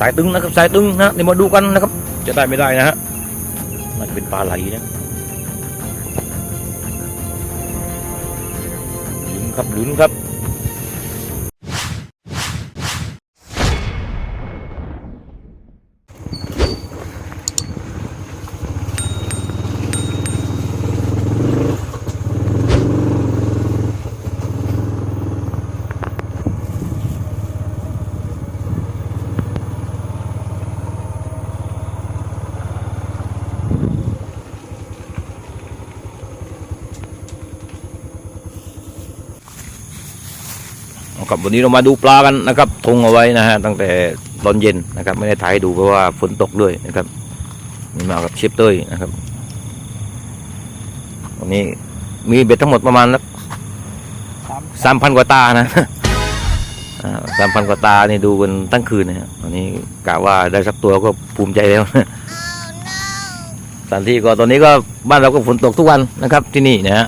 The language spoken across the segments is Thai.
สายตึงนะครับสายตึงนะเดี๋ยวมาดูกันนะครับ จะได้ไม่ได้นะฮะมันจะเป็นปลาไหลนะลุ้นครับลุ้นครับ ครับวันนี้เรามาดูปลากันนะครับทงเอาไว้นะฮะตั้งแต่ตอนเย็นนะครับ ไม่ได้ถ่ายให้ดูเพราะว่าฝนตกด้วยนะครับนี่มากับเชฟเต้ยนะครับวันนี้มีเบ็ดทั้งหมดประมาณสามพันกว่าตานะสามพันกว่าตานี่ดูกันตั้งคืนนะฮะวันนี้กะว่าได้สักตัวก็ภูมิใจแล้วสถานที่ก็ตอนนี้ก็บ้านเราก็ฝนตกทุกวันนะครับที่นี่นะฮะ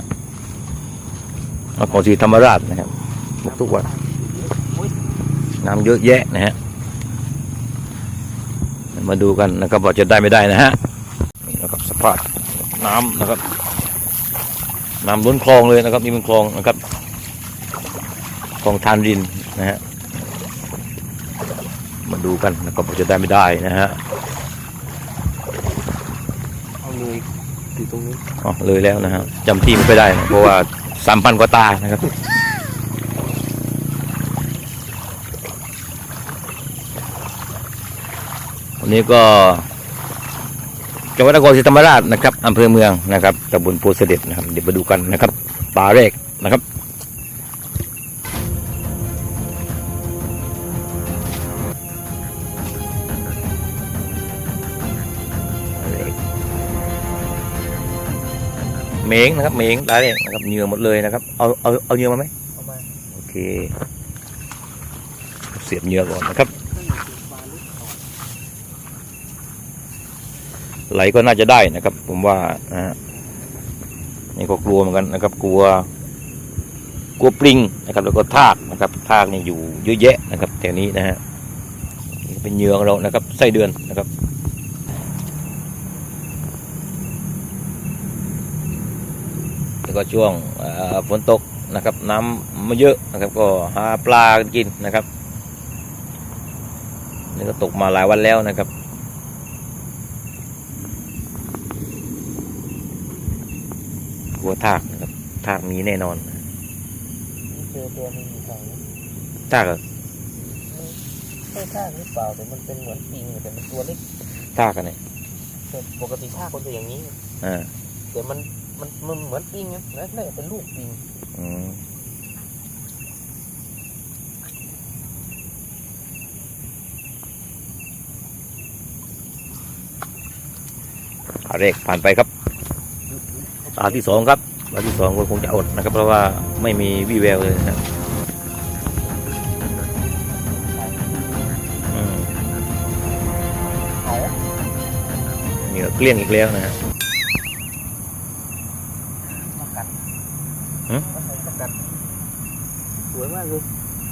นครศรีธรรมราชนะครับ ตกทุกวัน น้ำเยอะแยะนะฮะ มาดูกันนะครับว่าจะได้ไม่ได้นะฮะ นี่นะครับสภาพน้ำนะครับ น้ำล้นคลองเลยนะครับ นี่เป็นคลองนะครับ คลองทานดินนะฮะ มาดูกันนะครับว่าจะได้ไม่ได้นะฮะ เอาเลยอยู่ตรงนี้ อ๋อเลยแล้วนะฮะจำที่ไม่ค่อยได้นะเพราะว่าสามพันกว่าตานะครับ วันนี้ก็จังหวัดนครศรีธรรมราชนะครับอำเภอเมืองนะครับตำบลโพธิ์เสด็จนะครับ เดี๋ยวมาดูกันนะครับปลาแรกนะครับเมงนะครับเมงได้เลยนะครับเหยื่อหมดเลยนะครับ เอาเอาเอาเหยื่อมาไหมเอามาโอเค เสียบเหยื่อก่อนนะครับ ไหลก็น่าจะได้นะครับ ผมว่านะฮะนี่ก็กลัวเหมือนกันนะครับ กลัว กลัวปลิงนะครับ แล้วก็ทากนะครับทากนี่อยู่เยอะแยะนะครับแถวนี้นะฮะเป็นเหยื่อของเรานะครับไส้เดือนนะครับแล้วก็ช่วงฝนตกนะครับ น้ำไม่เยอะนะครับ ก็หาปลากินนะครับนี่ก็ตกมาหลายวันแล้วนะครับ ลัวทากนะครับทากมีแน่นอนเจอตัวมันอยู่ฝั่งนี้ทากเหรอใช่ท่ากหรือเปล่าแต่มันเป็นเหมือนปิงแต่มันตัวเล็กทากกันเนี่ยแต่ปกติท่ากคนจะอย่างนี้อ่าแต่มันมันมันเหมือนปิงนะน่าจะเป็นลูกปิงอืมตาแรกผ่านไปครับ ตาที่สองครับตาที่สองก็คงจะอดนะครับ เพราะว่าไม่มีวี่แววเลยนะครับอืมเอาเหนือเกลี้ยงอีกแล้วนะฮะมากัดหืมมาใส่มากัดสวยมากเลย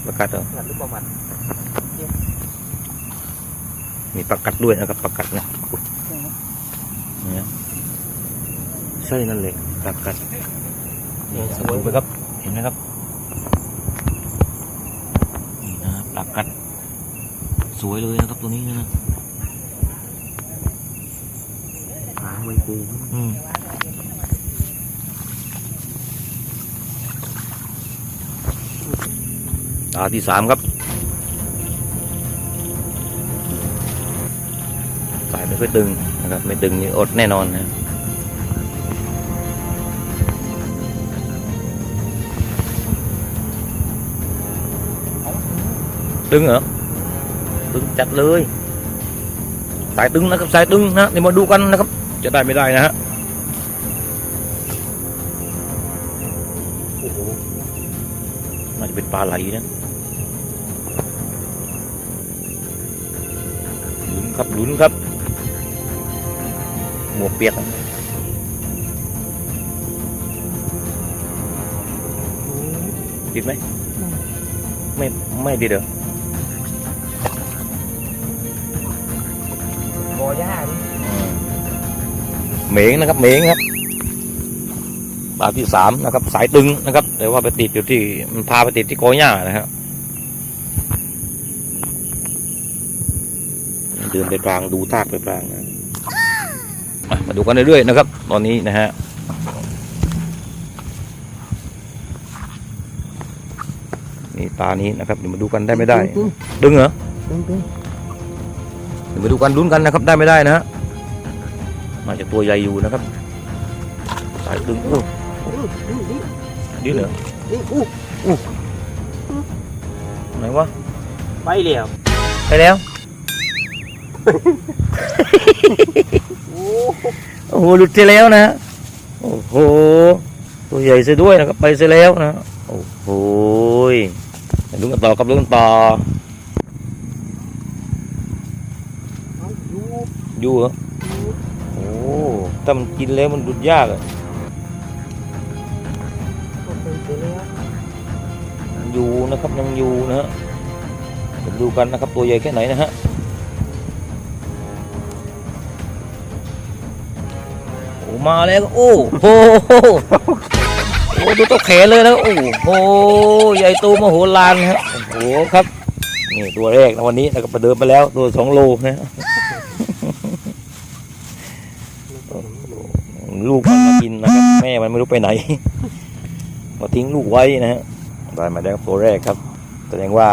ประกัดเหรอกัดหรือเปล่ามันมีประกัดด้วยนะครับประกัดนะอุ๊ยเนี่ย ใช่นั่นเลยประกัดนี่สวยไปครับ เห็นไหมครับ นี่นะประกัด สวยเลยนะครับตัวนี้นะหางไวปูอืมตาที่สามครับสายไม่ค่อยตึงนะครับ ไม่ตึงนี่อดแน่นอนนะ ตึงเหรอตึงจัดเลยสายตึงนะครับสายตึงนะเดี๋ยวมาดูกันนะครับ จะได้ไม่ได้นะฮะโอ้โหน่าจะเป็นปลาไหลนะลุ้นครับลุ้นครับ หมวกเปียกอะติดไหมไม่ไม่ติดเหรอ เหมงนะครับเหมงครับปลาที่สามนะครับ สายตึงนะครับ แต่ว่าไปติดอยู่ที่มันพาไปติดที่กอหญ้านะครับเดินไปพลางดูทากไปพลางนะอะมาดูกันเรื่อยๆนะครับ ตอนนี้นะฮะนี่ตานี้นะครับเดี๋ยวมาดูกันได้ไม่ได้ ดึงเหรอตึ้งตึ้งเดี๋ ยวมาดูกันลุ้นกันนะครับได้ไม่ได้นะฮะน่าจะตัวใหญ่อยู่นะครับสายดึงโอ้นี่นี่ดิ้นเหรอนี่อู้ไหนวะไปแล้วไปแล้วโอ้โอ้โหหลุดไปแล้วนะฮะโอ้โหตัวใหญ่ซะด้วยนะครับไปซะแล้วนะโอ้โหเดี๋ยวลุ้นกันต่อครับลุ้นกันต่อ เอาอยู่ อยู่เหรอโอ้ถ้ามันกินแล้วมันหลุดยากอะก็ไปเจอแล้วยังอยู่นะครับยังอยู่นะฮะเดี๋ยวดูกันนะครับตัวใหญ่แค่ไหนนะฮะโอ้มาแล้วโอ้โหโอ้ดูตัวแขนเลยนะโอ้โหใหญ่โตมโหฬารนะฮะโอ้โหครับนี่ตัวแรกนะวันนี้นะครับประเดิมไปแล้วตัวสองโลนะฮะ ลูกมันมากินนะครับ แม่มันไม่รู้ไปไหน มาทิ้งลูกไว้นะฮะได้มาได้ตัวแรกครับ แสดงว่า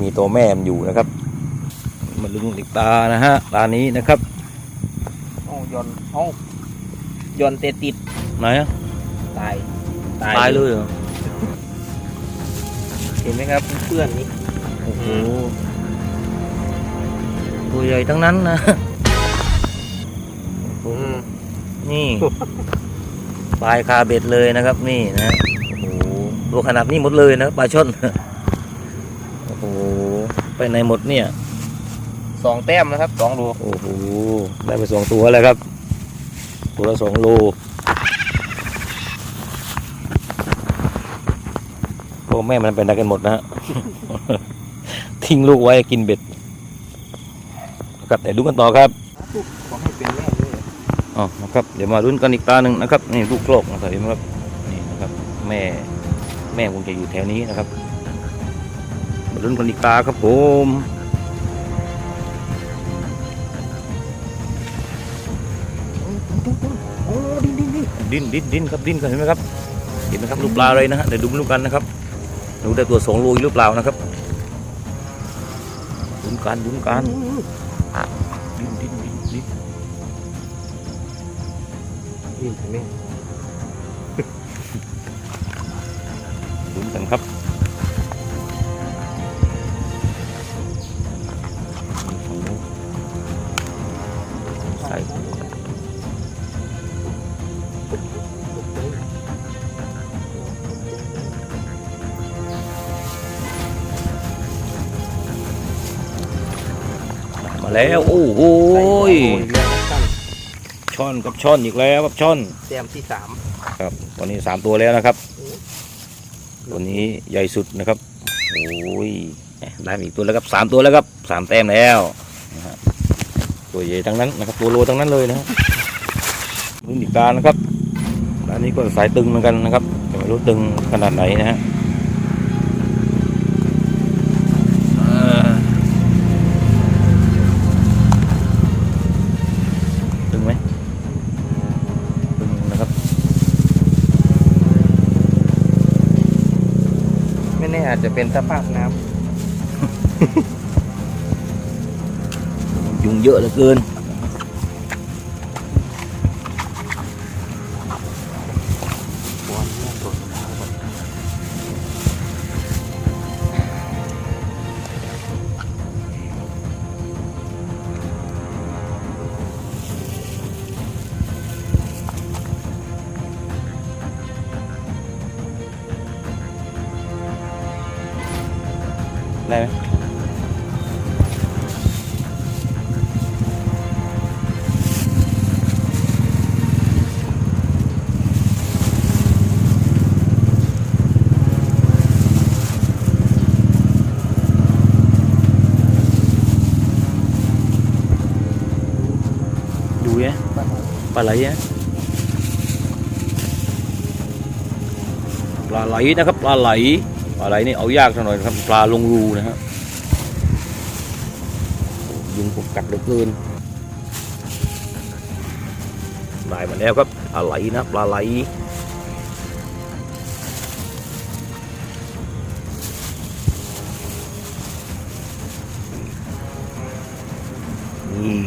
มีตัวแม่มันอยู่นะครับมาลึงหลิกตานะฮะตานี้นะครับเอาย้อนเอาย้อนเตะติดไหนอะตายตายเลยเหรอเห็นไหมครับเพื่อนนี่โอ้โหตัวใหญ่ทั้งนั้นนะอืม นี่ปลายคาเบ็ดเลยนะครับ นี่นะโอ้โหตัวขนาดนี้หมดเลยนะปลาช่อนโอ้โหไปไหนหมดเนี่ยสองแต้มนะครับสองโลโอ้โหได้ไปสองตัวแล้วครับ ตัวละสองโลพ่อแม่มันไปไหนกันหมดนะฮะทิ้งลูกไว้กินเบ็ดครับเดี๋ยวดูกันต่อครับขอให้เป็นแม่ด้วย อ๋อนะครับเดี๋ยวมาลุ้นกันอีกตาหนึ่งนะครับนี่ลูกโลกนะครับเห็นไหมครับนี่นะครับแม่แม่คงจะอยู่แถวนี้นะครับมาลุ้นกันอีกตาครับผมโอ้ดิ้นดิ้นดิ้นดิ้นดิ้นดิ้นครับดิ้นกันเห็นไหมครับเห็นไหมครับลูกปลาอะไรนะฮะเดี๋ยวดูลูกกันนะครับดูได้ตัวสองโลอีกหรือเปล่านะครับลุ้นกันลุ้นกัน ดิ้นถึงแม่ลุ้นกันครับใส่มาแล้ว โอ้โห ช่อนกับช่อนอีกแล้วครับช่อนแต้มที่สามครับตอนนี้สามตัวแล้วนะครับตัวนี้ใหญ่สุดนะครับโอ้ยได้มาอีกตัวแล้วครับสามตัวแล้วครับสามแต้มแล้วนะฮะตัวใหญ่ทั้งนั้นนะครับตัวโลทั้งนั้นเลยนะฮะรุ่นอีกการนะครับอันนี้ก็สายตึงเหมือนกันนะครับแต่ไม่รู้ตึงขนาดไหนนะฮะ เป็นสภาพน้ำ ยุงเยอะเหลือเกิน ได้ไหมดูนะปลาไหลนะปลาไหลนะครับปลาไหล ปลาไหลนี่เอายากหน่อยครับปลาลงรูนะฮะยุงผมกัดเหลือเกินได้มาแล้วครับปลาไหลนะปลาไหลนี่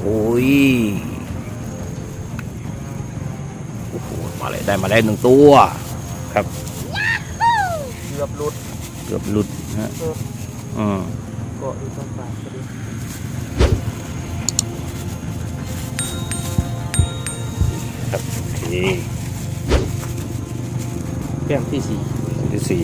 โอ้ยโอ้โหมาเลยได้มาแล้วหนึ่งตัวเกือบหลุดเกือบหลุดนะฮะอืมเกาะอยู่ตรงปากพอดีโอเค แก้มที่สี่อันที่สี่